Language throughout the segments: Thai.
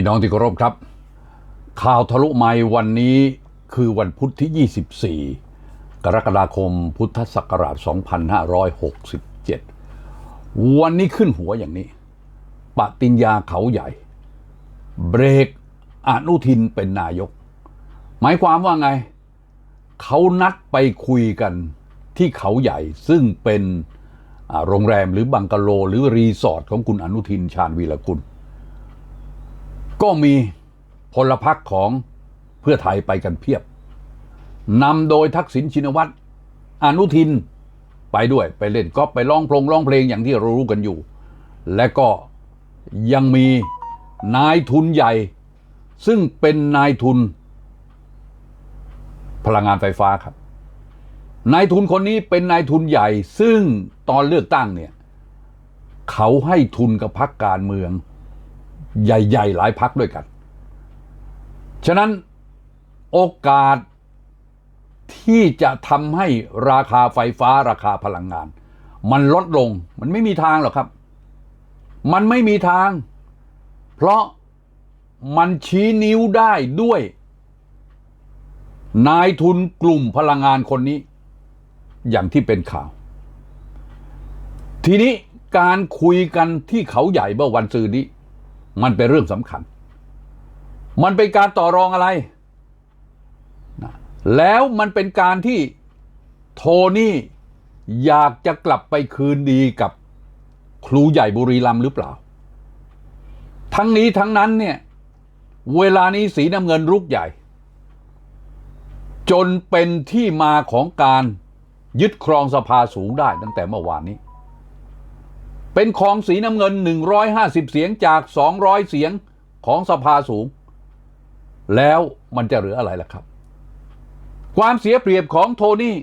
พี่น้องที่เคารพครับ ข่าวทะลุไมค์วันนี้คือวันพุธที่ 24 กรกฎาคมพุทธศักราช 2567 วันนี้ขึ้นหัวอย่างนี้ ปฏิญญาเขาใหญ่ เบรกอนุทินเป็นนายก หมายความว่าไง เขานัดไปคุยกันที่เขาใหญ่ ซึ่งเป็นโรงแรมหรือบังกะโล หรือรีสอร์ทของคุณอนุทินชาญวีรกุล ก็มีพลพรรคของเพื่อไทยไปกันเพียบนำโดยทักษิณชินวัตรอนุทินไปด้วยไปเล่นก็ไปร้องเพลงร้องเพลงอย่างที่เรารู้กันอยู่ และก็ยังมีนายทุนใหญ่ ซึ่งเป็นนายทุน พลังงานไฟฟ้าครับ นายทุนคนนี้เป็นนายทุนใหญ่ ซึ่งตอนเลือกตั้งเนี่ย เขาให้ทุนกับพรรคการเมือง ใหญ่ ๆ หลายพักด้วยกัน ฉะนั้นโอกาสที่จะทำให้ราคาไฟฟ้าราคาพลังงาน มันลดลงมันไม่มีทางหรอกครับ มันไม่มีทาง เพราะมันชี้นิ้วได้ด้วย นายทุนกลุ่มพลังงานคนนี้ อย่างที่เป็นข่าว ทีนี้การคุยกันที่เขาใหญ่เมื่อวันซืนนี้ มันเป็นเรื่องสำคัญ มันเป็นการต่อรองอะไร แล้วมันเป็นการที่โทนี่อยากจะกลับไปคืนดีกับครูใหญ่บุรีรัมหรือเปล่า ทั้งนี้ทั้งนั้นเนี่ย เวลานี้สีน้ำเงินรุกใหญ่ จนเป็นที่มาของการยึดครองสภาสูงได้ตั้งแต่เมื่อวานนี้ เป็นของสีน้ำเงิน 150 เสียงจาก 200 เสียงของสภาสูง แล้วมันจะเหลืออะไรล่ะครับ ความเสียเปรียบของโทนี่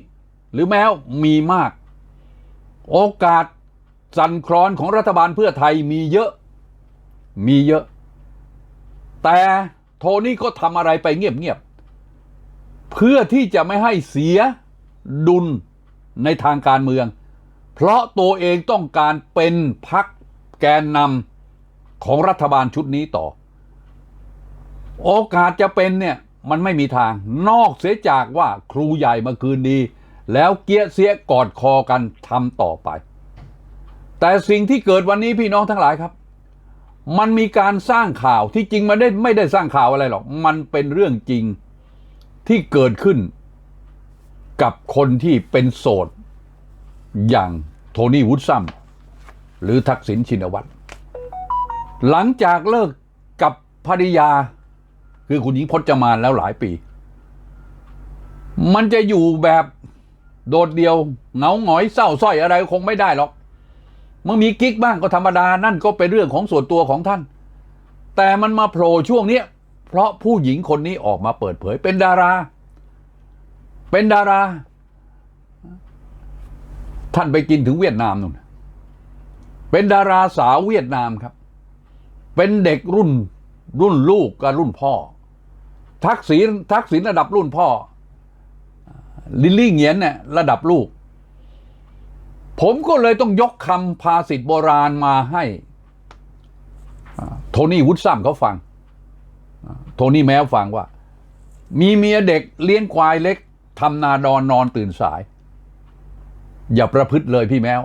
หรือแม้วมีมาก โอกาสสั่นคลอนของรัฐบาลเพื่อไทยมีเยอะ มีเยอะ แต่โทนี่ก็ทำอะไรไปเงียบๆเพื่อที่จะไม่ให้เสียดุลในทางการเมือง เพราะตัวเองต้องการเป็นพักแกนนำของรัฐบาลชุดนี้ต่อ โอกาสจะเป็นเนี่ยมันไม่มีทางนอกเสียจากว่าครูใหญ่มาคืนดี แล้วเกี้ยเสียกอดคอกันทำต่อไป แต่สิ่งที่เกิดวันนี้พี่น้องทั้งหลายครับ มันมีการสร้างข่าวที่จริงมันได้ไม่ได้สร้างข่าวอะไรหรอก มันเป็นเรื่องจริงที่เกิดขึ้นกับคนที่เป็นโสด อย่างโทนี่วูดซัมหรือทักษิณชินวัตร หลังจากเลิกกับภริยา คือคุณหญิงพจมานแล้วหลายปี มันจะอยู่แบบโดดเดียวเหงาหงอยเศร้าส้อยอะไรคงไม่ได้หรอกมันมีกิ๊กบ้างก็ธรรมดานั่นก็เป็นเรื่องของส่วนตัวของท่าน แต่มันมาโผล่ช่วงเนี้ยเพราะผู้หญิงคนนี้ออกมาเปิดเผยเป็นดารา เป็นดารา ท่านไปกินถึงเวียดนามนู่น เป็นดาราสาวเวียดนามครับ เป็นเด็กรุ่นรุ่นลูกกับรุ่นพ่อ ทักษิณทักษิณระดับรุ่นพ่อ ลิลลี่เงียนเนี่ยระดับลูก ผมก็เลยต้องยกคำภาษิตโบราณมาให้ โทนี่วุฒซัมเขาฟัง โทนี่แมวฟังว่า มีเมียเด็กเลี้ยงควายเล็กทำนาดอนนอนตื่นสาย อย่าประพฤติเลยพี่แมว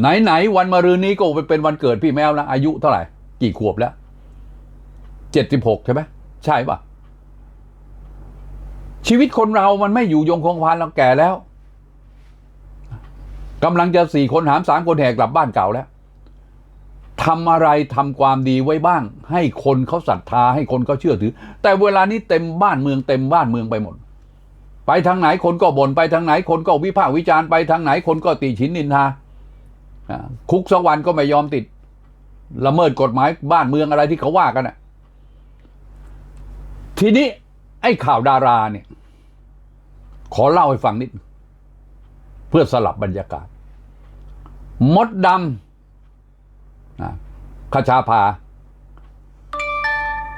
ไหนๆวันมะรืนนี้ก็เป็นวันเกิดพี่แมวนะอายุเท่าไหร่ กี่ขวบแล้วเจ็ดสิบหกใช่ไหมใช่ปะชีวิตคนเรามันไม่อยู่ยงคงพานเราแก่แล้วกำลังจะสี่คนหามสามคนแหกกลับบ้านเก่าแล้วทำอะไรทำความดีไว้บ้าง ให้คนเขาศรัทธาให้คนเขาเชื่อถือ แต่เวลานี้เต็มบ้านเมืองเต็มบ้านเมืองไปหมด ไปทางไหนคนก็บ่นไปทางไหนคนก็วิพากษ์วิจารณ์ไปทางไหนคนก็ตีฉินนินทาคุกสวรรค์ก็ไม่ยอมติดละเมิดกฎหมายบ้านเมืองอะไรที่เขาว่ากันน่ะทีนี้ ไอ้ข่าวดาราเนี่ย ขอเล่าให้ฟังนิด เพื่อสลับบรรยากาศ มดดำนะคชาภา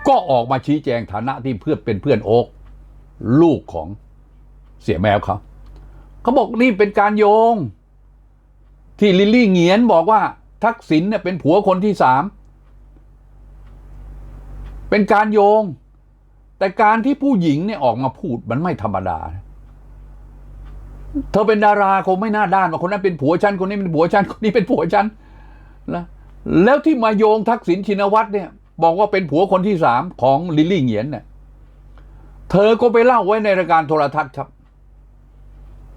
ก็ออกมาชี้แจงฐานะที่เพื่อนเป็นเพื่อนโอ๊กลูกของ เสียแมวเขาเขาบอกนี่เป็นการโยง ที่ลิลลี่เงียนบอกว่า ทักษิณเนี่ยเป็นผัวคนที่สามเป็นการโยง แต่การที่ผู้หญิงเนี่ยออกมาพูดมันไม่ธรรมดา เธอเป็นดาราคงไม่น่าด้านว่าคนนั้นเป็นผัวฉันคนนี้เป็นผัวฉันคนนี้เป็นผัวฉันนะแล้วที่มาโยงทักษิณชินวัตรเนี่ย บอกว่าเป็นผัวคนที่สามของลิลลี่เหงียนเนี่ยเธอก็ไปเล่าไว้ในรายการโทรทัศน์ครับ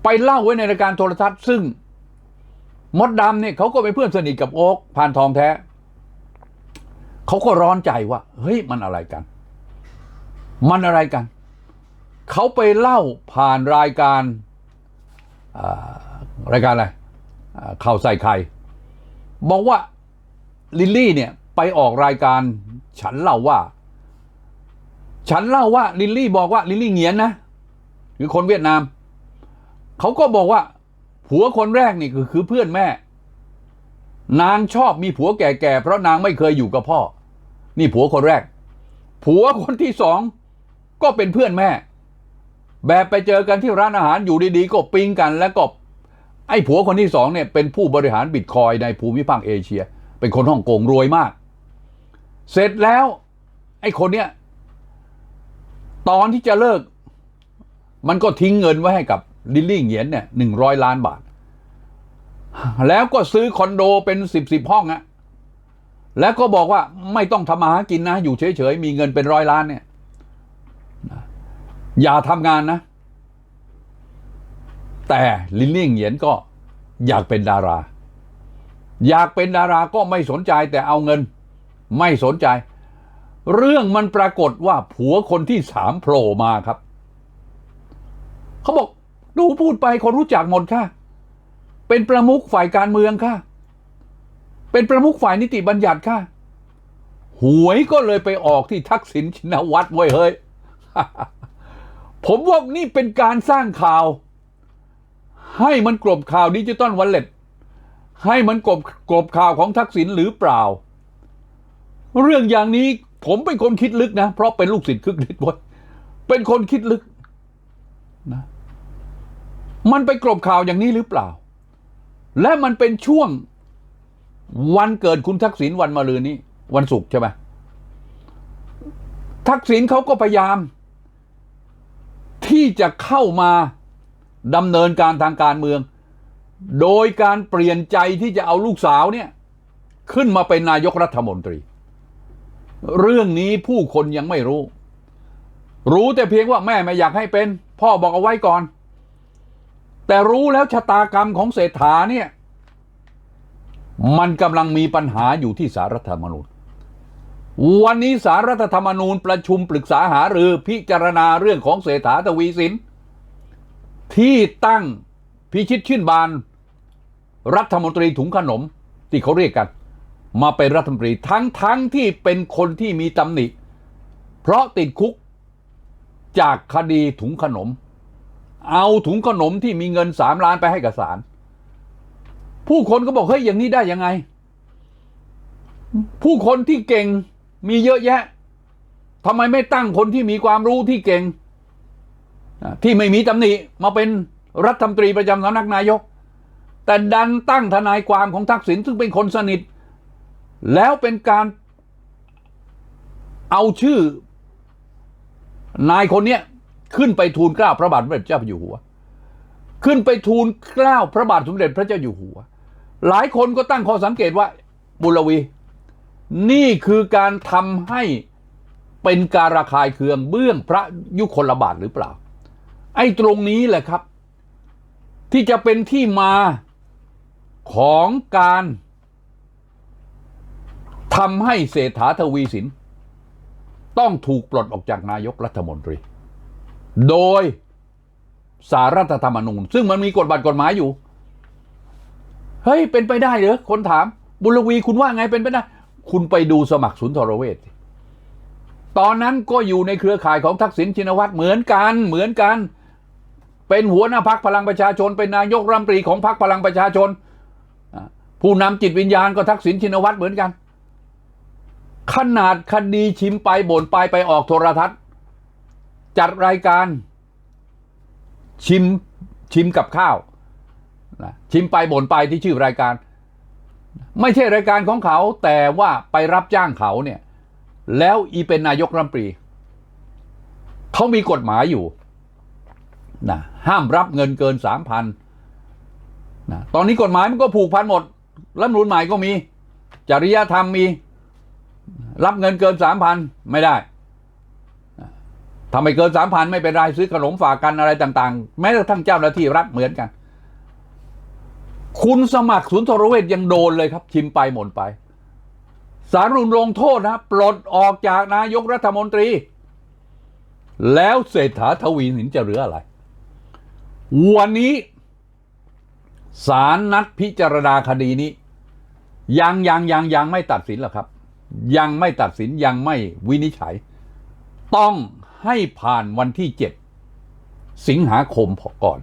ไปเล่าไว้ในรายการโทรทัศน์ซึ่งมดดำเนี่ยเขาก็เป็นเพื่อนสนิทกับโอ๊กพานทองแท้เขาก็ร้อนใจว่า เฮ้ยมันอะไรกัน มันอะไรกัน เขาไปเล่าผ่านรายการอ่ารายการอะไรข่าวใส่ไข่บอกว่าลิลลี่เนี่ยไปออกรายการฉันเล่าว่า ฉันเล่าว่าลิลลี่บอกว่าลิลลี่เงียนนะคือคนเวียดนาม เขาก็บอกว่า ผัวคนแรกนี่คือคือเพื่อนแม่ นางชอบมีผัวแก่ๆเพราะนางไม่เคยอยู่กับพ่อ นี่ผัวคนแรก ผัวคนที่สองก็เป็นเพื่อนแม่ แบบไปเจอกันที่ร้านอาหารอยู่ดีๆ ก็ปิ๊งกันแล้วก็ไอ้ผัวคนที่สองเนี่ยเป็นผู้บริหารบิตคอยในภูมิภาคเอเชีย เป็นคนฮ่องกงรวยมาก เสร็จแล้ว ไอ้คนเนี้ยตอนที่จะเลิก มันก็ทิ้งเงินไว้ให้กับ ลิลลี่เหงียนเนี่ยหนึ่งร้อยล้านบาท แล้วก็ซื้อคอนโดเป็นสิบสิบห้องอะแล้วก็บอกว่าไม่ต้องทำมาหากินนะ อยู่เฉยๆ มีเงินเป็นร้อยล้านเนี่ย อย่าทำงานนะ แต่ลิลลี่เหงียนก็อยากเป็นดารา อยากเป็นดาราก็ไม่สนใจแต่เอาเงิน ไม่สนใจ เรื่องมันปรากฏว่าผัวคนที่สามโผล่มาครับ เขาบอก ดูพูดไปคนรู้จักหมดค่ะ เป็นประมุขฝ่ายการเมืองค่ะ เป็นประมุขฝ่ายนิติบัญญัติค่ะ หวยก็เลยไปออกที่ทักษิณชินวัตรเว้ยเฮ้ย ผมว่านี่เป็นการสร้างข่าว ให้มันกลบข่าวดิจิตอลวันเล็ตให้มันกลบกลบข่าวของทักษิณหรือเปล่า เรื่องอย่างนี้ผมเป็นคนคิดลึกนะ เพราะเป็นลูกศิษย์คึกฤทธิ์บดเป็นคนคิดลึกนะ มันไปกลบข่าวอย่างนี้หรือเปล่า และมันเป็นช่วงวันเกิดคุณทักษิณวันมะรืนนี้ วันศุกร์ใช่ไหมทักษิณเขาก็พยายาม ที่จะเข้ามาดำเนินการทางการเมือง โดยการเปลี่ยนใจที่จะเอาลูกสาวเนี่ย ขึ้นมาเป็นนายกรัฐมนตรี เรื่องนี้ผู้คนยังไม่รู้ รู้แต่เพียงว่าแม่ไม่อยากให้เป็น พ่อบอกเอาไว้ก่อน แต่รู้แล้วชะตากรรมของเศรษฐาเนี่ย มันกำลังมีปัญหาอยู่ที่สารรัฐธรรมนูญ วันนี้สารรัฐธรรมนูญประชุมปรึกษาหารือพิจารณาเรื่องของเศรษฐาทวีสิน ที่ตั้งพิชิตชื่นบาน รัฐมนตรีถุงขนมที่เขาเรียกกัน มาเป็นรัฐมนตรีทั้งทั้งที่เป็นคนที่มีตำหนิ เพราะติดคุกจากคดีถุงขนม เอาถุงขนมที่มีเงินสามล้านไปให้กับศาลผู้คนก็บอกเฮ้ยอย่างนี้ได้ยังไง ผู้คนที่เก่งมีเยอะแยะทำไมไม่ตั้งคนที่มีความรู้ที่เก่ง ที่ไม่มีตำหนิมาเป็นรัฐมนตรีประจำสำนักนายก แต่ดันตั้งทนายความของทักษิณซึ่งเป็นคนสนิท แล้วเป็นการเอาชื่อนายคนเนี้ย ขึ้นไปทูลเกล้าพระบาทสมเด็จเจ้าอยู่หัว ขึ้นไปทูลเกล้าพระบาทสมเด็จพระเจ้าอยู่หัว หลายคนก็ตั้งข้อสังเกตว่าบุรวี นี่คือการทำให้เป็นการระคายเคืองเบื้องพระยุคลบาทหรือเปล่า ไอ้ตรงนี้แหละครับ ที่จะเป็นที่มาของการทำให้เศรษฐาทวีสิน ต้องถูกปลดออกจากนายกรัฐมนตรี โดยสารรัฐธรรมนูญ ซึ่งมันมีกฎบัตรกฎหมายอยู่ เฮ้ย เป็นไปได้เหรอ คนถาม บุรวีคุณว่าไงเป็นไปได้ คุณไปดูสมัครสุนทรเวชสิตอนนั้นก็อยู่ในเครือข่ายของทักษิณชินวัตรเหมือนกันเหมือนกัน เป็นหัวหน้าพักพลังประชาชน เป็นนายกรัฐมนตรีของพักพลังประชาชน ผู้นำจิตวิญญาณก็ทักษิณชินวัตรเหมือนกัน ขนาดคดีชิมไปบ่นไปไปออกโทรทัศน์ จัดรายการชิมชิมกับข้าวนะชิมไปบ่นไปที่ชื่อรายการ ไม่ใช่รายการของเขา แต่ว่าไปรับจ้างเขาเนี่ย แล้วอีเป็นนายกรัมนตรีเขามีกฎหมายอยู่นะห้ามรับเงินเกินสามพันนะตอนนี้กฎหมายมันก็ผูกพันหมดรัฐมนูลใหม่ก็มี จริยธรรมมี รับเงินเกินสามพันไม่ได้ ทำไมเกินสามพันไม่เป็นไรซื้อขนมฝากกันอะไรต่าง ๆ แม้กระทั่งเจ้าหน้าที่รัฐเหมือนกัน คุณสมัครศูนย์ทรเวชยังโดนเลยครับ ชิมไปหมดไปสารรุนลงโทษนะปลดออกจากนายกรัฐมนตรี แล้วเศรษฐาทวีสินจะเหลืออะไร วันนี้ศาลนัดพิจารณาคดีนี้ ยังยังยังยังไม่ตัดสินหรอกครับ ยังไม่ตัดสินยังไม่วินิจฉัย ต้อง ให้ผ่านวันที่เจ็ดสิงหาคมก่อน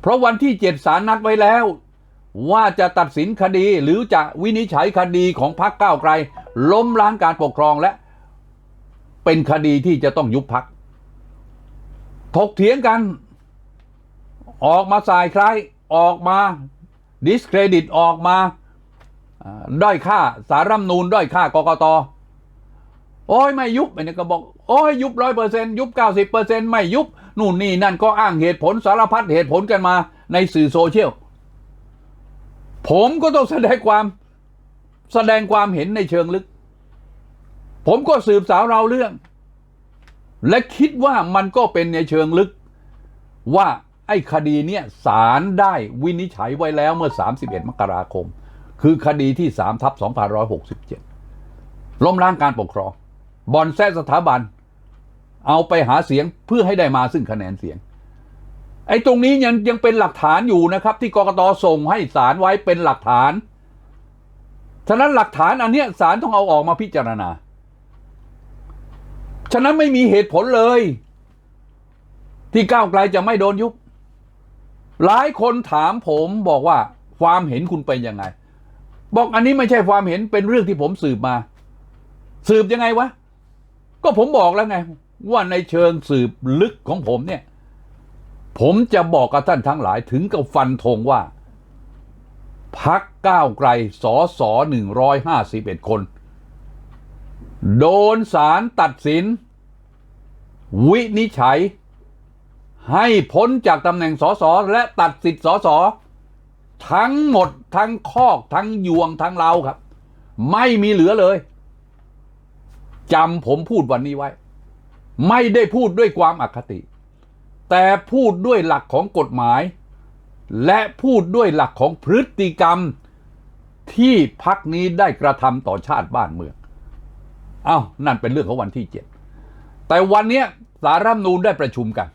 เพราะวันที่เจ็ดศาลนัดไว้แล้ว ว่าจะตัดสินคดีหรือจะวินิจฉัยคดีของพรรคก้าวไกล ล้มล้างการปกครองและ เป็นคดีที่จะต้องยุบพักถกเถียงกัน ออกมาสายใครออกมาดิสเครดิตออกมาด้อยค่าสารรัฐมนูนด้อยค่ากกต โอ้ยไม่ยุบไอ้นี่ก็บอกโอ้ยยุบร้อยเปอร์เซ็นยุบเก้าสิบเปอร์เซ็นไม่ยุบนู่นนี่นั่นก็อ้างเหตุผลสารพัดเหตุผลกันมาในสื่อโซเชียลผมก็ต้องแสดงความแสดงความเห็นในเชิงลึก ผมก็สืบสาวเราเรื่อง และคิดว่ามันก็เป็นในเชิงลึก ว่าไอ้คดีเนี้ยศาลได้วินิจฉัยไว้แล้วเมื่อ 31 มกราคม คือคดีที่3ทับ2567 ล้มล้างการปกครอง บอนแซสถาบัน เอาไปหาเสียงเพื่อให้ได้มาซึ่งคะแนนเสียง ไอ้ตรงนี้ยังยังเป็นหลักฐานอยู่นะครับ ที่กกตส่งให้ศาลไว้เป็นหลักฐาน ฉะนั้นหลักฐานอันเนี้ยศาลต้องเอาออกมาพิจารณา ฉะนั้นไม่มีเหตุผลเลย ที่ก้าวไกลจะไม่โดนยุบ หลายคนถามผมบอกว่าความเห็นคุณเป็นยังไง บอกอันนี้ไม่ใช่ความเห็นเป็นเรื่องที่ผมสืบมา สืบยังไงวะ ก็ผมบอกแล้วไง ว่าในเชิงสืบลึกของผมเนี่ย ผมจะบอกกับท่านทั้งหลายถึงกับฟันธงว่า พักก้าวไกลสอสอหนึ่งร้อยห้าสิบเอ็ดคน โดนศาลตัดสิน วินิจฉัย ให้พ้นจากตำแหน่งสอสอและตัดสิทธิ์สอสอทั้งหมดทั้งคอกทั้งยวงทั้งเราครับ ไม่มีเหลือเลย จำผมพูดวันนี้ไว้ ไม่ได้พูดด้วยความอคติ แต่พูดด้วยหลักของกฎหมาย และพูดด้วยหลักของพฤติกรรมที่พักนี้ได้กระทำต่อชาติบ้านเมือง เอ้านั่นเป็นเรื่องของวันที่เจ็ดแต่วันนี้สารรัฐนูญได้ประชุมกัน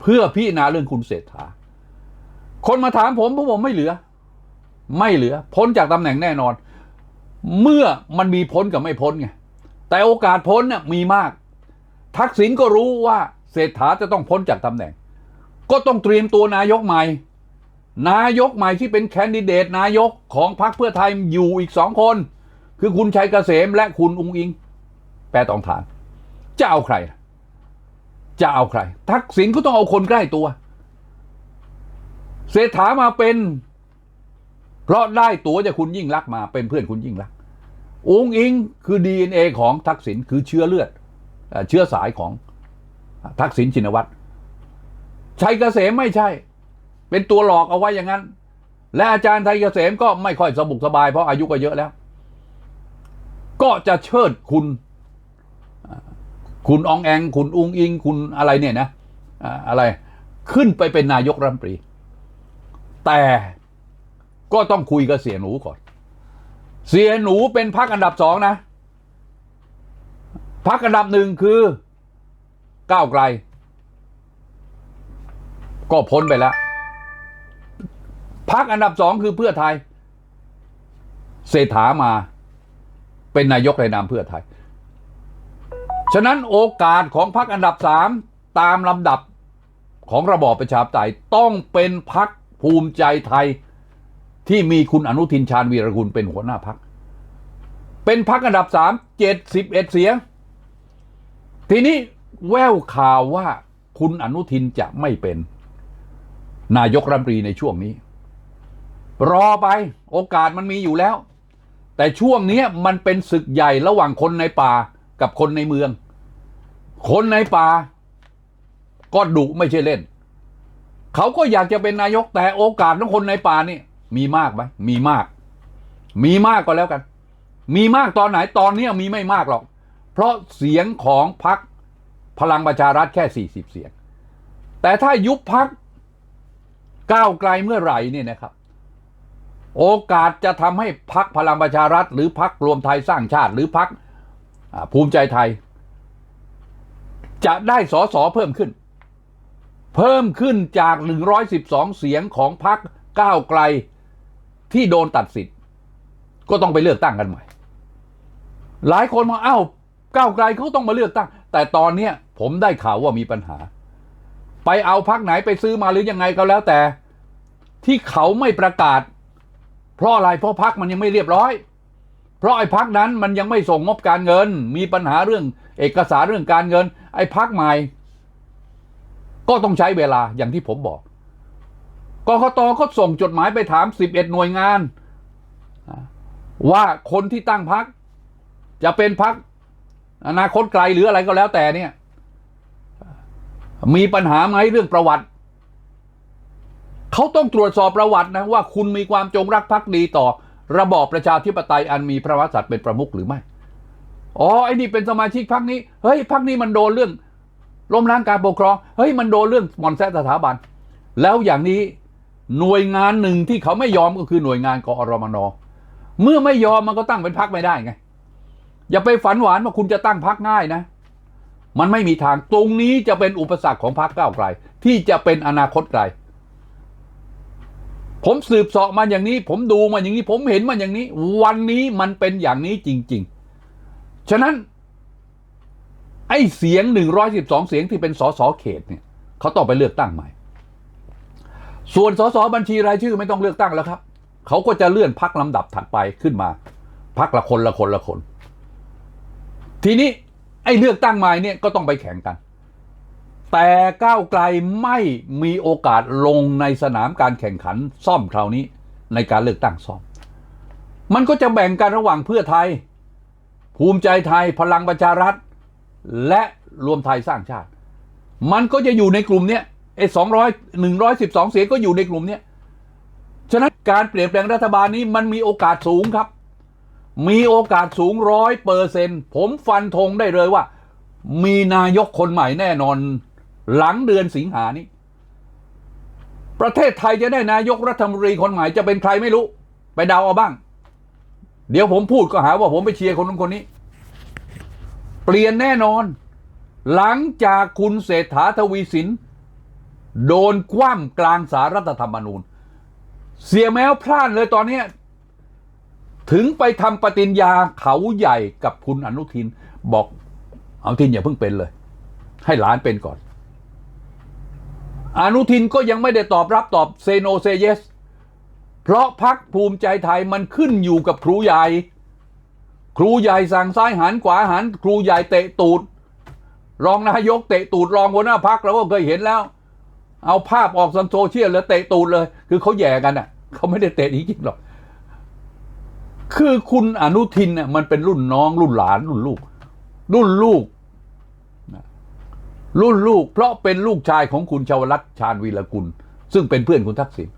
เพื่อพิจารณาเรื่องคุณเศรษฐา คนมาถามผมผมไม่เหลือ ไม่เหลือ พ้นจากตำแหน่งแน่นอน เมื่อมันมีพ้นกับไม่พ้นไง แต่โอกาสพ้นน่ะมีมาก ทักษิณก็รู้ว่าเศรษฐาจะต้องพ้นจากตำแหน่ง ก็ต้องเตรียมตัวนายกใหม่ นายกใหม่ที่เป็นแคนดิเดตนายกของพรรคเพื่อไทยอยู่อีกสองคน คือคุณชัยเกษมและคุณอุงอิง แปรตองฐาน จะเอาใคร จะเอาใคร ทักษิณก็ต้องเอาคนใกล้ตัว เศรษฐามาเป็น เพราะได้ตัวจากคุณยิ่งรักมาเป็นเพื่อนคุณยิ่งรัก อุงอิงคือ DNA ของทักษิณคือเชื้อเลือดเชื้อสายของทักษิณชินวัตรชัยเกษมไม่ใช่ เป็นตัวหลอกเอาไว้อย่างนั้น และอาจารย์ไทยเกษมก็ไม่ค่อยสบุกสบายเพราะอายุก็เยอะแล้ว ก็จะเชิดคุณคุณองแอง คุณอุงอิง คุณอะไรเนี่ยนะอ่าอะไรขึ้นไปเป็นนายกรัฐมนตรี แต่ก็ต้องคุยกับเสียหนูก่อน เสียหนูเป็นพักอันดับสองนะพักอันดับหนึ่งคือก้าวไกล ก็พ้นไปแล้วพักอันดับสองคือเพื่อไทย เศรษฐามา เป็นนายกในนามเพื่อไทย ฉะนั้นโอกาสของพักอันดับสามตามลำดับของระบอบประชาธิปไตยต้องเป็นพักภูมิใจไทย ที่มีคุณอนุทินชาญวีรกุลเป็นหัวหน้าพัก เป็นพักอันดับสามเจ็ดสิบเอ็ดเสียง ทีนี้แววข่าวว่าคุณอนุทินจะไม่เป็น นายกรัฐมนตรีในช่วงนี้ รอไปโอกาสมันมีอยู่แล้ว แต่ช่วงนี้มันเป็นศึกใหญ่ระหว่างคนในป่ากับคนในเมือง คนในป่าก็ดุไม่ใช่เล่น เขาก็อยากจะเป็นนายกแต่โอกาสของคนในป่านี่ มีมากไหมมีมาก มีมากก็แล้วกัน มีมากตอนไหนตอนนี้มีไม่มากหรอก เพราะเสียงของพรรคพลังประชารัฐแค่ 40 เสียง แต่ถ้ายุบพรรคก้าวไกลเมื่อไหร่เนี่ยนะครับ โอกาสจะทำให้พรรคพลังประชารัฐ หรือพรรครวมไทยสร้างชาติ หรือพรรคภูมิใจไทย จะได้สอสอเพิ่มขึ้น เพิ่มขึ้นจาก 112 เสียงของพรรคก้าวไกล ที่โดนตัดสิทธิ์ก็ต้องไปเลือกตั้งกันใหม่ หลายคนมาเอ้าก้าวไกลเขาต้องมาเลือกตั้ง แต่ตอนเนี้ยผมได้ข่าวว่ามีปัญหา ไปเอาพักไหนไปซื้อมาหรือยังไงก็แล้วแต่ ที่เขาไม่ประกาศ เพราะอะไรเพราะพักมันยังไม่เรียบร้อย เพราะไอ้พักนั้นมันยังไม่ส่งงบการเงิน มีปัญหาเรื่อง เอกสารเรื่องการเงิน ไอ้พักใหม่ ก็ต้องใช้เวลาอย่างที่ผมบอก กกตก็ส่งจดหมายไปถาม 11 หน่วยงาน ว่าคนที่ตั้งพัก จะเป็นพักอนาคตไกลหรืออะไรก็แล้วแต่เนี่ย มีปัญหาไหมเรื่องประวัติ เขาต้องตรวจสอบประวัตินะว่าคุณมีความจงรักภักดีต่อ ระบอบประชาธิปไตยอันมีพระมหากษัตริย์เป็นประมุขหรือไม่ อ๋อไอ้นี่เป็นสมาชิกพักนี้ เฮ้ยพักนี้มันโดนเรื่องล้มล้างการปกครอง เฮ้ยมันโดนเรื่องมอนแซสถาบัน แล้วอย่างนี้ หน่วยงานหนึ่งที่เขาไม่ยอมก็คือหน่วยงานกอรมนเมื่อไม่ยอมมันก็ตั้งเป็นพักไม่ได้ไง อย่าไปฝันหวานว่าคุณจะตั้งพักง่ายนะ มันไม่มีทางตรงนี้จะเป็นอุปสรรคของพรรคก้าวไกล ที่จะเป็นอนาคตไกล ผมสืบสาะมาอย่างนี้ ผมดูมาอย่างนี้ ผมเห็นมาอย่างนี้ วันนี้มันเป็นอย่างนี้จริง ๆ ฉะนั้น ไอ้เสียง 112 เสียงที่เป็นสสเขตเนี่ยเขาต้องไปเลือกตั้งใหม่ ส่วนสสบัญชีรายชื่อไม่ต้องเลือกตั้งแล้วครับ เขาก็จะเลื่อนพักลำดับถัดไปขึ้นมา พักละคนละคนละคน ทีนี้ไอ้เลือกตั้งใหม่เนี่ยก็ต้องไปแข่งกัน แต่ก้าวไกลไม่มีโอกาสลงในสนามการแข่งขันซ่อมคราวนี้ในการเลือกตั้งซ่อม มันก็จะแบ่งกันระหว่างเพื่อไทย ภูมิใจไทยพลังประชารัฐ และรวมไทยสร้างชาติ มันก็จะอยู่ในกลุ่มเนี้ย ไอ้สองร้อยหนึ่งร้อยสิบสองเสียงก็อยู่ในกลุ่มเนี้ยฉะนั้นการเปลี่ยนแปลงรัฐบาลนี้มันมีโอกาสสูงครับ มีโอกาสสูงร้อยเปอร์เซ็นผมฟันธงได้เลยว่า มีนายกคนใหม่แน่นอน หลังเดือนสิงหานี้ ประเทศไทยจะได้นายกรัฐมนตรีคนใหม่จะเป็นใครไม่รู้ ไปเดาเอาบ้าง เดี๋ยวผมพูดก็หาว่าผมไปเชียร์คนนู้นคนนี้ เปลี่ยนแน่นอน หลังจากคุณเศรษฐาทวีสิน โดนคว่ำกลางสารรัฐธรรมนูญ เสียแมวพลาดเลยตอนนี้ ถึงไปทำปฏิญญาเขาใหญ่กับคุณอนุทิน บอกเอาทินอย่าเพิ่งเป็นเลย ให้หลานเป็นก่อน อนุทินก็ยังไม่ได้ตอบรับตอบเซโนเซเยส เพราะพักภูมิใจไทยมันขึ้นอยู่กับครูใหญ่ ครูใหญ่สั่งซ้ายหันขวาหัน ครูใหญ่เตะตูด รองนายกเตะตูดรองหัวหน้าพักเราก็เคยเห็นแล้ว เอาภาพออกสันโซเชียลแล้วเตะตูดเลย คือเขาแย่กันอะเขาไม่ได้เตะจริงๆหรอก คือคุณอนุทินเนี่ยมันเป็นรุ่นน้องรุ่นหลานรุ่นลูก รุ่นลูก รุ่นลูก เพราะเป็นลูกชายของคุณชาวรัตน์ชาญวีรกุล ซึ่งเป็นเพื่อนคุณทักษิณ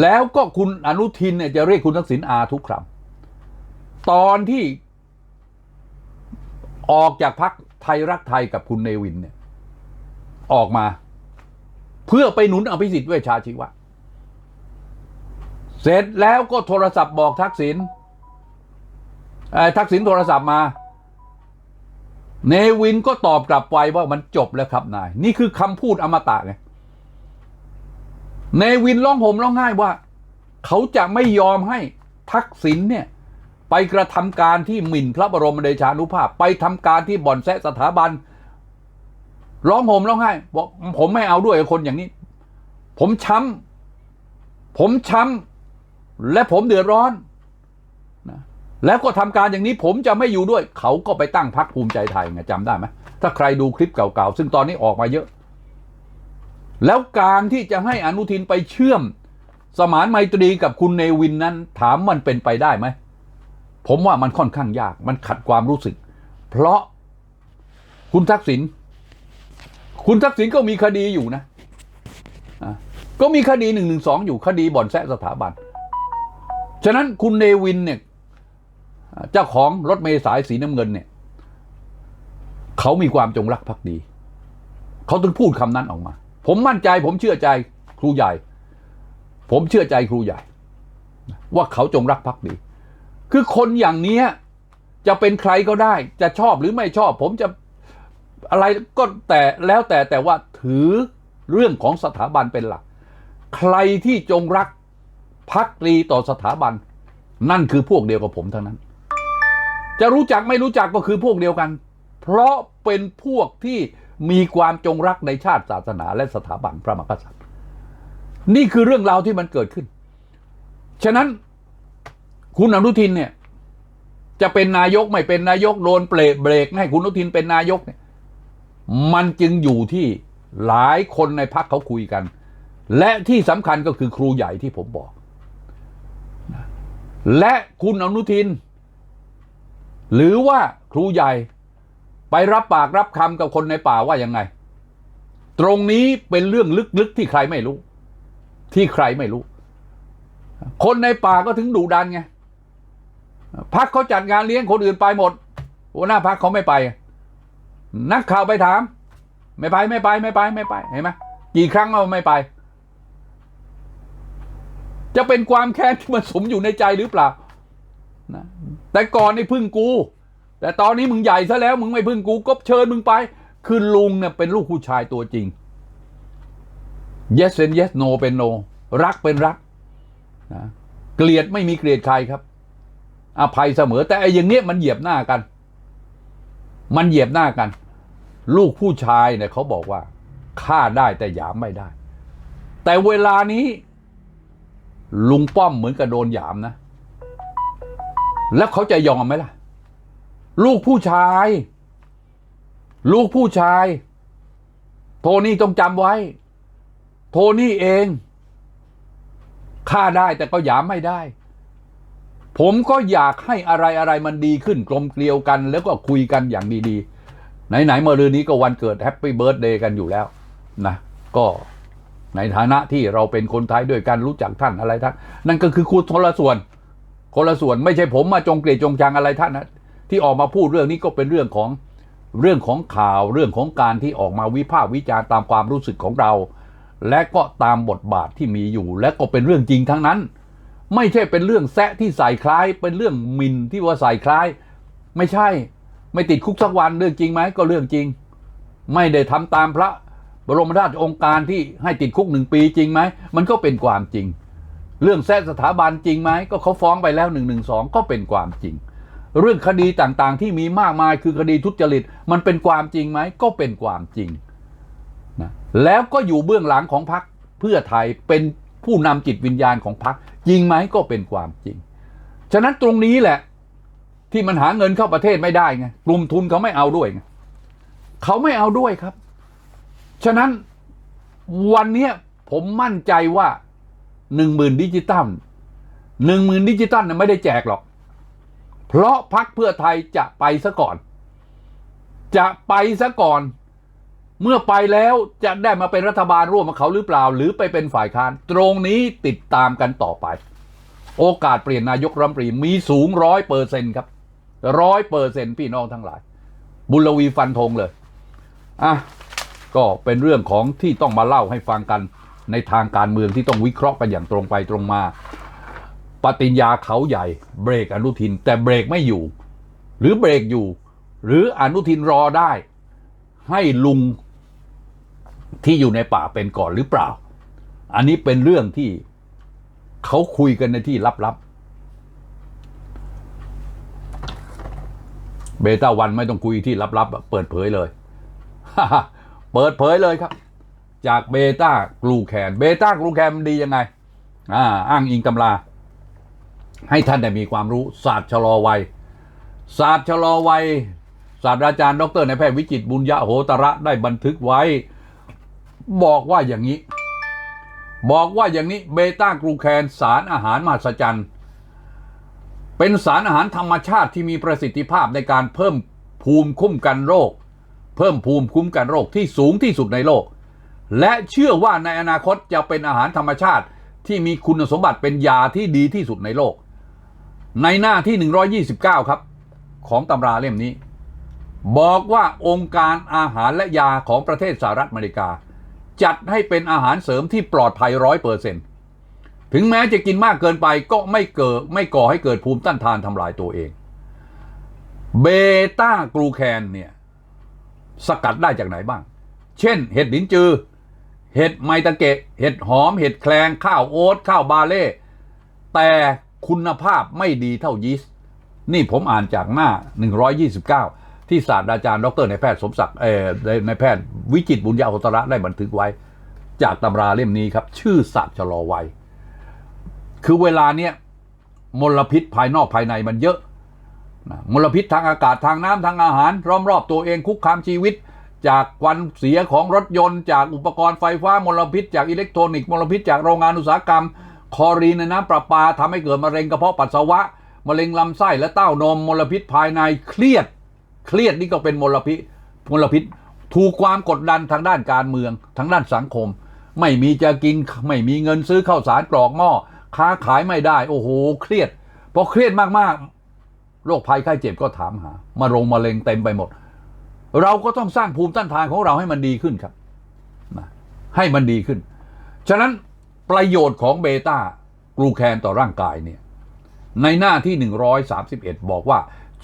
แล้วก็คุณอนุทินเนี่ยจะเรียกคุณทักษิณอาทุกครั้งตอนที่ออกจากพักไทยรักไทยกับคุณเนวินเนี่ย ออกมา เพื่อไปหนุนอภิสิทธิ์เวชชาชีวะ เสร็จแล้วก็โทรศัพท์บอกทักษิณทักษิณโทรศัพท์มา เนวินก็ตอบกลับไปว่ามันจบแล้วครับนาย นี่คือคำพูดอมตะไงเนวินร้องห่มร้องไห้ว่า เขาจะไม่ยอมให้ทักษิณเนี่ยไปกระทำการที่หมิ่นพระบรมเดชานุภาพ ไปทำการที่บ่อนแซะสถาบัน ร้องห่มร้องไห้บอกผมไม่เอาด้วยคนอย่างนี้ ผมช้ำผมช้ำและผมเดือดร้อนนะแล้วก็ทำการอย่างนี้ผมจะไม่อยู่ด้วย เขาก็ไปตั้งพรรคภูมิใจไทยไงจำได้ไหมถ้าใครดูคลิปเก่าๆ ซึ่งตอนนี้ออกมาเยอะ แล้วการที่จะให้อนุทินไปเชื่อม สมานไมตรีกับคุณเนวินนั้น ถามมันเป็นไปได้ไหม ผมว่ามันค่อนข้างยาก มันขัดความรู้สึก เพราะคุณทักษิณ คุณทักษิณก็มีคดีอยู่นะะก็มีคดีหนึ่งหนึ่งสองอยู่คดีบ่อนแซะสถาบัน ฉะนั้นคุณเนวินเนี่ย เจ้าของรถเมลสายสีน้ำเงินเนี่ย เขามีความจงรักภักดี เขาถึงพูดคำนั้นออกมา ผมมั่นใจ ผมเชื่อใจครูใหญ่ ผมเชื่อใจครูใหญ่ ว่าเขาจงรักภักดี คือคนอย่างเนี้ยจะเป็นใครก็ได้ จะชอบหรือไม่ชอบ ผมจะ อะไรก็แต่แล้วแต่แต่ว่าถือเรื่องของสถาบันเป็นหลัก ใครที่จงรักภักดีต่อสถาบัน นั่นคือพวกเดียวกับผมทั้งนั้น จะรู้จักไม่รู้จักก็คือพวกเดียวกัน เพราะเป็นพวกที่มีความจงรักในชาติศาสนาและสถาบันพระมหากษัตริย์ นี่คือเรื่องราวที่มันเกิดขึ้น ฉะนั้นคุณอนุทินเนี่ย จะเป็นนายกไม่เป็นนายกโดนเปรเบรกให้คุณอนุทินเป็นนายกเนี่ย มันจึงอยู่ที่หลายคนในพักเขาคุยกัน และที่สำคัญก็คือครูใหญ่ที่ผมบอก และคุณอนุทิน หรือว่าครูใหญ่ไปรับปากรับคำกับคนในป่าว่ายังไง ตรงนี้เป็นเรื่องลึกๆที่ใครไม่รู้ ที่ใครไม่รู้ คนในป่าก็ถึงดุดันไงพักเขาจัดงานเลี้ยงคนอื่นไปหมดหัวหน้าพักเขาไม่ไป นักข่าวไปถาม ไม่ไปไม่ไปไม่ไปไม่ไปเห็นไหมกี่ครั้งเราไม่ไป จะเป็นความแค้นที่มันสมอยู่ในใจหรือเปล่านะแต่ก่อนนี่พึ่งกู แต่ตอนนี้มึงใหญ่ซะแล้วมึงไม่พึ่งกูก็เชิญมึงไป คือลุงเนี่ยเป็นลูกผู้ชายตัวจริง yes and yes no เป็น no รักเป็นรักนะเกลียดไม่มีเกลียดใครครับ อภัยเสมอแต่ไอ้อย่างเนี้ยมันเหยียบหน้ากัน มันเหยียบหน้ากัน ลูกผู้ชายเนี่ยเขาบอกว่าฆ่าได้แต่หยามไม่ได้ แต่เวลานี้ ลุงป้อมเหมือนกับโดนหยามนะ แล้วเขาจะยอมไหมล่ะ ลูกผู้ชาย ลูกผู้ชาย โทนี่ต้องจำไว้ โทนี่เองฆ่าได้แต่ก็หยามไม่ได้ ผมก็อยากให้อะไรอะไรมันดีขึ้นกลมเกลียวกัน แล้วก็คุยกันอย่างดีๆ ไหนๆเมื่อรืนนี้ก็วันเกิดแฮปปี้เบิร์ดเดย์กันอยู่แล้วนะก็ในฐานะที่เราเป็นคนไทยด้วยกันรู้จักท่านอะไรท่านนั่นก็คือคุณคนละส่วน คนละส่วนไม่ใช่ผมมาจงเกลียดจงชังอะไรท่านนะที่ออกมาพูดเรื่องนี้ก็เป็นเรื่องของเรื่องของข่าวเรื่องของการที่ออกมาวิพากษ์วิจารณ์ตามความรู้สึกของเรา และก็ตามบทบาทที่มีอยู่ และก็เป็นเรื่องจริงทั้งนั้น ไม่ใช่เป็นเรื่องแซะที่ใส่คล้าย เป็นเรื่องมินที่ว่าใส่คล้าย ไม่ใช่ ไม่ติดคุกสักวันเรื่องจริงไหมก็เรื่องจริง ไม่ได้ทำตามพระบรมราชองค์การที่ให้ติดคุกหนึ่งปีจริงไหมมันก็เป็นความจริง เรื่องแซะสถาบันจริงไหมก็เขาฟ้องไปแล้วหนึ่งหนึ่งสองก็เป็นความจริง เรื่องคดีต่างๆที่มีมากมายคือคดีทุจริต มันเป็นความจริงไหมก็เป็นความจริงนะแล้วก็อยู่เบื้องหลังของพรรคเพื่อไทยเป็นผู้นำจิตวิญญาณของพรรคจริงไหมก็เป็นความจริง ฉะนั้นตรงนี้แหละ ที่มันหาเงินเข้าประเทศไม่ได้ไงกลุ่มทุนเขาไม่เอาด้วยไงเขาไม่เอาด้วยครับ ฉะนั้นวันนี้ผมมั่นใจว่าหนึ่งหมื่นดิจิตอลหนึ่งหมื่นดิจิตอลน่ะไม่ได้แจกหรอก เพราะพักเพื่อไทยจะไปซะก่อน จะไปซะก่อน เมื่อไปแล้วจะได้มาเป็นรัฐบาลร่วมกับเขาหรือเปล่า หรือไปเป็นฝ่ายค้าน ตรงนี้ติดตามกันต่อไป โอกาสเปลี่ยนนายกรัฐมนตรีมีสูงร้อยเปอร์เซ็นครับ ร้อยเปอร์เซ็นพี่น้องทั้งหลาย บุญลวีฟันธงเลยอะก็เป็นเรื่องของที่ต้องมาเล่าให้ฟังกันในทางการเมืองที่ต้องวิเคราะห์กันอย่างตรงไปตรงมา ปฏิญญาเขาใหญ่เบรกอนุทิน แต่เบรกไม่อยู่ หรือเบรกอยู่ หรืออนุทินรอได้ ให้ลุงที่อยู่ในป่าเป็นก่อนหรือเปล่า อันนี้เป็นเรื่องที่เขาคุยกันในที่ลับๆ เบต้าวันไม่ต้องคุยที่ลับๆ เปิดเผยเลย เปิดเผยเลยครับ จากเบต้ากลูแคน เบต้ากลูแคนมันดียังไง อ่า อ้างอิงตำรา ให้ท่านได้มีความรู้ศาสตร์ชะลอวัย ศาสตร์ชะลอวัย ศาสตราจารย์ ดรนายแพทย์วิจิตบุญยะโหตระได้บันทึกไว้ บอกว่าอย่างนี้ บอกว่าอย่างนี้เบต้ากลูแคนสารอาหารมหัศจรรย์ เป็นสารอาหารธรรมชาติที่มีประสิทธิภาพในการเพิ่มภูมิคุ้มกันโรค เพิ่มภูมิคุ้มกันโรคที่สูงที่สุดในโลก และเชื่อว่าในอนาคตจะเป็นอาหารธรรมชาติที่มีคุณสมบัติเป็นยาที่ดีที่สุดในโลก ในหน้าที่ 129 ครับ ของตำราเล่มนี้ บอกว่าองค์การอาหารและยาของประเทศสหรัฐอเมริกา จัดให้เป็นอาหารเสริมที่ปลอดภัยร้อยเปอร์เซ็นต์ ถึงแม้จะกินมากเกินไปก็ไม่เกิดไม่ก่อให้เกิดภูมิต้านทานทำลายตัวเอง เบต้ากลูแคนเนี่ย สกัดได้จากไหนบ้าง เช่น เห็ดหลินจือ เห็ดไมตะเกะ เห็ดหอม เห็ดแคลง ข้าวโอ๊ต ข้าวบาเล่ แต่คุณภาพไม่ดีเท่ายีสต์ นี่ผมอ่านจากหน้า 129 ที่ศาสตราจารย์ ดรในายแพทย์สมศักดิ์เอ่อในายแพทย์วิจิตรบุญญาโหตระได้บันทึกไว้ จากตำราเล่มนี้ครับ ชื่อศาสตร์ชะลอวัย คือเวลาเนี้ยมลพิษภายนอกภายในมันเยอะมลพิษทางอากาศทางน้ำทางอาหารรอมรอบตัวเองคุกคามชีวิต จากควันเสียของรถยนต์ จากอุปกรณ์ไฟฟ้ามลพิษ จากอิเล็กทรอนิกส์มลพิษจากโรงงานอุตสาหกรรม คอรีนในน้ำประปาทำให้เกิดมะเร็งกระเพาะปัสสาวะมะเร็งลำไส้และเต้านมมลพิษภายในเครียด เครียดนี่ก็เป็นมลพิษมลพิษ ถูกความกดดันทางด้านการเมืองทางด้านสังคม ไม่มีจะกินไม่มีเงินซื้อข้าวสารกรอกหม้อ ค้าขายไม่ได้ โอ้โห เครียดพอเครียดมากๆโรคภัยไข้เจ็บก็ถามหามารงมะเร็งเต็มไปหมด เราก็ต้องสร้างภูมิต้านทานของเราให้มันดีขึ้นครับนะให้มันดีขึ้น ฉะนั้นประโยชน์ของเบต้ากลูแคนต่อร่างกายเนี่ยในหน้าที่ 131 บอกว่า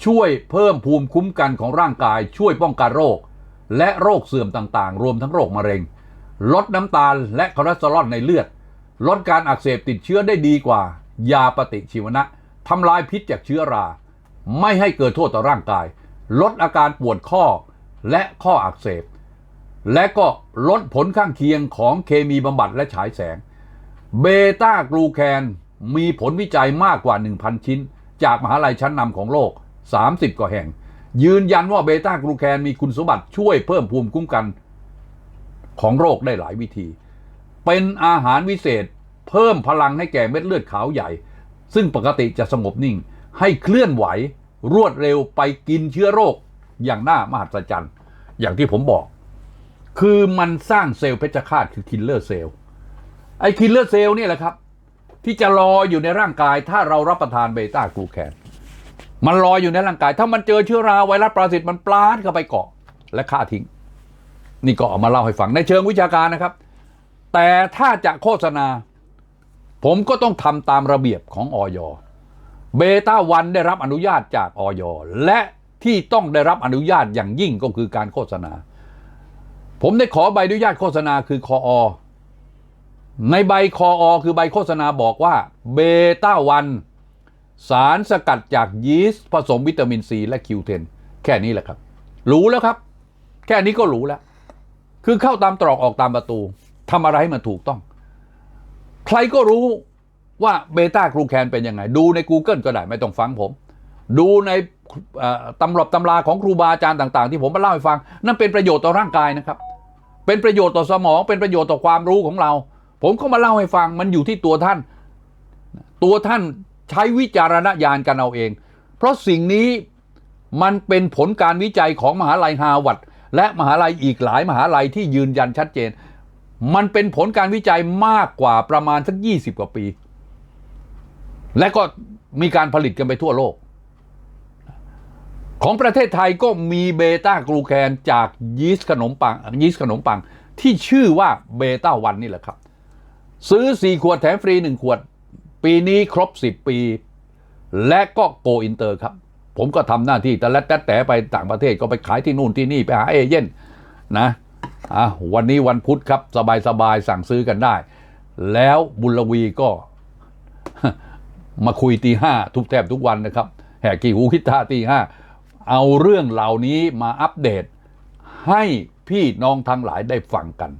ช่วยเพิ่มภูมิคุ้มกันของร่างกาย ช่วยป้องกันโรค และโรคเสื่อมต่างๆ รวมทั้งโรคมะเร็ง ลดน้ำตาลและคอเลสเตอรอลในเลือด ลดการอักเสบติดเชื้อได้ดีกว่า ยาปฏิชีวนะทำลายพิษจากเชื้อรา ไม่ให้เกิดโทษต่อร่างกาย ลดอาการปวดข้อและข้ออักเสบ และก็ลดผลข้างเคียงของเคมีบำบัดและฉายแสง เบต้ากลูแคนมีผลวิจัยมากกว่า 1,000 ชิ้น จากมหาลัยชั้นนำของโลก 30 กว่าแห่ง ยืนยันว่าเบต้ากลูแคนมีคุณสมบัติช่วยเพิ่มภูมิคุ้มกันของโรคได้หลายวิธี เป็นอาหารวิเศษ เพิ่มพลังให้แก่เม็ดเลือดขาวใหญ่ ซึ่งปกติจะสงบนิ่ง ให้เคลื่อนไหว รวดเร็วไปกินเชื้อโรค อย่างน่ามหัศจรรย์ อย่างที่ผมบอก คือมันสร้างเซลล์เพชฌฆาตคือคิลเลอร์เซลล์ไอ้คิลเลอร์เซลล์นี่แหละครับ ที่จะรออยู่ในร่างกายถ้าเรารับประทานเบต้ากลูแคนมันรออยู่ในร่างกาย ถ้ามันเจอเชื้อราไวรัสปรสิตมันปลาดเข้าไปเกาะ และฆ่าทิ้ง นี่ก็เอามาเล่าให้ฟังในเชิงวิชาการนะครับ แต่ถ้าจะโฆษณา ผมก็ต้องทำตามระเบียบของออยเบต้าวันได้รับอนุญาตจากออยและที่ต้องได้รับอนุญาตอย่างยิ่งก็คือการโฆษณา ผมได้ขอใบอนุญาตโฆษณาคือคออในใบคออคือใบโฆษณาบอกว่าเบต้าวันสารสกัดจากยีสต์ผสมวิตามินซีและคิวเทนแค่นี้แหละครับ รู้แล้วครับ แค่นี้ก็รู้แล้ว คือเข้าตามตรอกออกตามประตู ทำอะไรให้มันถูกต้อง ใครก็รู้ว่าเบต้ากลูแคนเป็นยังไง ดูใน Google ก็ได้ไม่ต้องฟังผม ดูในตำรับตำราของครูบาอาจารย์ต่าง ๆ ที่ผมมาเล่าให้ฟัง นั่นเป็นประโยชน์ต่อร่างกายนะครับ เป็นประโยชน์ต่อสมอง เป็นประโยชน์ต่อความรู้ของเรา ผมก็มาเล่าให้ฟังมันอยู่ที่ตัวท่าน ตัวท่านใช้วิจารณญาณกันเอาเอง เพราะสิ่งนี้มันเป็นผลการวิจัยของมหาลัยฮาร์วาร์ดและมหาลัยอีกหลายมหาลัยที่ยืนยันชัดเจน มันเป็นผลการวิจัยมากกว่าประมาณสัก 20 กว่าปี และก็มีการผลิตกันไปทั่วโลก ของประเทศไทยก็มีเบต้ากลูแคนจากยีสต์ขนมปังยีสต์ขนมปัง ที่ชื่อว่าเบต้าวันนี่แหละครับ ซื้อ 4 ขวดแถมฟรี 1 ขวด ปีนี้ครบ 10 ปี และก็โกอินเตอร์ครับ ผมก็ทำหน้าที่แต่ละแต่แต่ไปต่างประเทศก็ไปขายที่นู่นที่นี่ไปหาเอเย่นนะ อะวันนี้วันพุธครับ สบายๆสั่งซื้อกันได้ แล้วบุญลวีก็ มาคุยตีห้าทุกแทบทุกวันนะครับ แหกกี่หูคิดท่าตีห้าเอาเรื่องเหล่านี้มาอัปเดต ให้พี่น้องทั้งหลายได้ฟังกัน